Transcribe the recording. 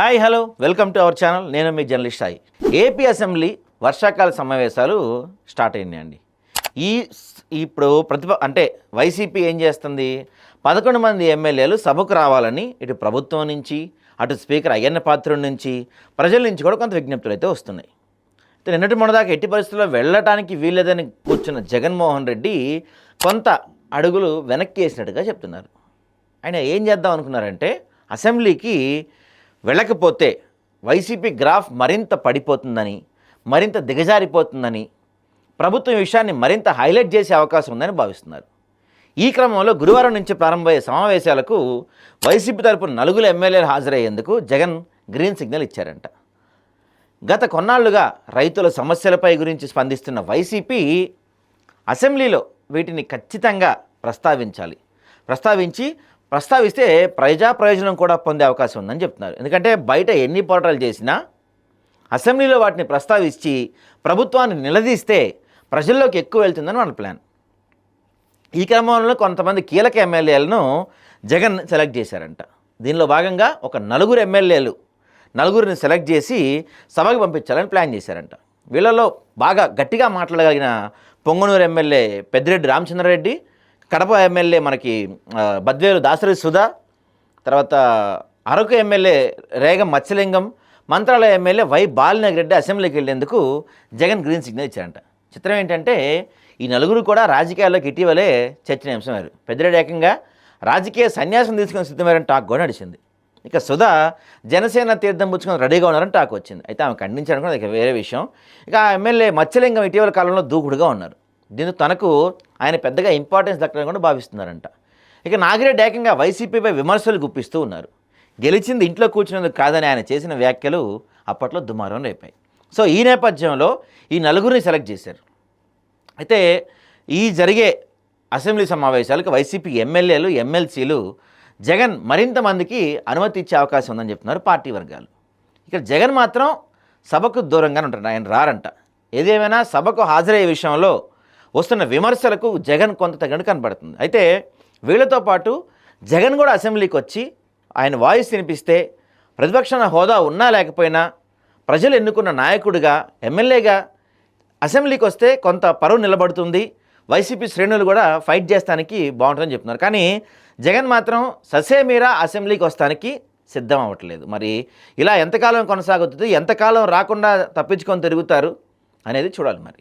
Hi hello. Welcome to our channel. నేను మీ journalist Sai. AP assembly వర్షాకాల సమావేశాలు స్టార్ట్ అయినాయండి ఈ ఇప్పుడు ప్రతిభ అంటే వైసీపీ ఏం చేస్తుంది? పదకొండు మంది ఎమ్మెల్యేలు సభకు రావాలని ఇటు ప్రభుత్వం నుంచి అటు స్పీకర్ అయ్యన్న పాత్ర నుంచి ప్రజల నుంచి కూడా కొంత విజ్ఞప్తులు అయితే వస్తున్నాయి. అయితే నిన్నటి మొన్నదాకా ఎట్టి పరిస్థితుల్లో వెళ్ళటానికి వీల్లేదని కూర్చున్న జగన్మోహన్ రెడ్డి కొంత అడుగులు వెనక్కి వేసినట్టుగా చెప్తున్నారు. ఆయన ఏం చేద్దాం అనుకున్నారంటే అసెంబ్లీకి వెళ్ళకపోతే వైసీపీ గ్రాఫ్ మరింత పడిపోతుందని మరింత దిగజారిపోతుందని ప్రభుత్వం ఈ విషయాన్ని మరింత హైలైట్ చేసే అవకాశం ఉందని భావిస్తున్నారు. ఈ క్రమంలో గురువారం నుంచి ప్రారంభమయ్యే సమావేశాలకు వైసీపీ తరపున నలుగురు ఎమ్మెల్యేలు హాజరయ్యేందుకు జగన్ గ్రీన్ సిగ్నల్ ఇచ్చారంట. గత కొన్నాళ్ళుగా రైతుల సమస్యలపై గురించి స్పందిస్తున్న వైసీపీ అసెంబ్లీలో వీటిని ఖచ్చితంగా ప్రస్తావించాలి. ప్రస్తావించి ప్రస్తావిస్తే ప్రజా ప్రయోజనం కూడా పొందే అవకాశం ఉందని చెప్తున్నారు. ఎందుకంటే బయట ఎన్ని పోరాటాలు చేసినా అసెంబ్లీలో వాటిని ప్రస్తావించి ప్రభుత్వాన్ని నిలదీస్తే ప్రజల్లోకి ఎక్కువ వెళ్తుందని వాళ్ళ ప్లాన్. ఈ క్రమంలో కొంతమంది కీలక ఎమ్మెల్యేలను జగన్ సెలెక్ట్ చేశారంట. దీనిలో భాగంగా ఒక నలుగురు ఎమ్మెల్యేలు నలుగురిని సెలెక్ట్ చేసి సభకు పంపించాలని ప్లాన్ చేశారంట. వీళ్ళలో బాగా గట్టిగా మాట్లాడగలిగిన పొంగనూరు ఎమ్మెల్యే పెద్దిరెడ్డి రామచంద్రారెడ్డి కడప ఎమ్మెల్యే మనకి బద్వేలు దాసరి సుధా తర్వాత Araku MLA Regam Matsyalingam Mantralaya MLA Y Balanag Reddy అసెంబ్లీకి వెళ్ళేందుకు జగన్ గ్రీన్ సిగ్నల్ ఇచ్చారంట. చిత్రం ఏంటంటే ఈ నలుగురు కూడా రాజకీయాల్లోకి ఇటీవలే చర్చనీయాంశమయ్యారు పెద్దరెడ్డి ఏకంగా రాజకీయ సన్యాసం తీసుకుని సిద్ధమయ్యారని టాక్ కూడా నడిచింది. ఇక సుధా జనసేన తీర్థం పుచ్చుకొని రెడీగా ఉన్నారని టాక్ వచ్చింది. అయితే ఆమె ఖండించడం కూడా ఇక వేరే విషయం. ఇక ఆ ఎమ్మెల్యే మత్స్యలింగం ఇటీవల కాలంలో దూకుడుగా ఉన్నారు. దీంతో తనకు ఆయన పెద్దగా ఇంపార్టెన్స్ దక్కడం కూడా భావిస్తున్నారంట. ఇక నాగిరెడ్డి ఏకంగా వైసీపీపై విమర్శలు గుప్పిస్తూ ఉన్నారు. గెలిచింది ఇంట్లో కూర్చునేందుకు కాదని ఆయన చేసిన వ్యాఖ్యలు అప్పట్లో దుమారం రేపాయి. సో ఈ నేపథ్యంలో ఈ నలుగురిని సెలెక్ట్ చేశారు. అయితే ఈ జరిగే అసెంబ్లీ సమావేశాలకు వైసీపీ ఎమ్మెల్యేలు ఎమ్మెల్సీలు జగన్ మరింత మందికి అనుమతి ఇచ్చే అవకాశం ఉందని చెప్తున్నారు పార్టీ వర్గాలు. ఇక్కడ జగన్ మాత్రం సభకు దూరంగానే ఉంటారు. ఆయన రారంట. ఏదేమైనా సభకు హాజరయ్యే విషయంలో వస్తున్న విమర్శలకు జగన్ కొంత తగినట్టు కనబడుతుంది. అయితే వీళ్ళతో పాటు జగన్ కూడా అసెంబ్లీకి వచ్చి ఆయన వాయిస్ వినిపిస్తే ప్రతిపక్షాన హోదా ఉన్నా లేకపోయినా ప్రజలు ఎన్నుకున్న నాయకుడిగా ఎమ్మెల్యేగా అసెంబ్లీకి వస్తే కొంత పరువు నిలబడుతుంది. వైసీపీ శ్రేణులు కూడా ఫైట్ చేస్తానికి బాగుంటుందని చెప్తున్నారు. కానీ జగన్ మాత్రం ససేమీరా అసెంబ్లీకి వస్తానికి సిద్ధం అవ్వట్లేదు. మరి ఇలా ఎంతకాలం కొనసాగుతుంది ఎంతకాలం రాకుండా తప్పించుకొని తిరుగుతారు అనేది చూడాలి మరి.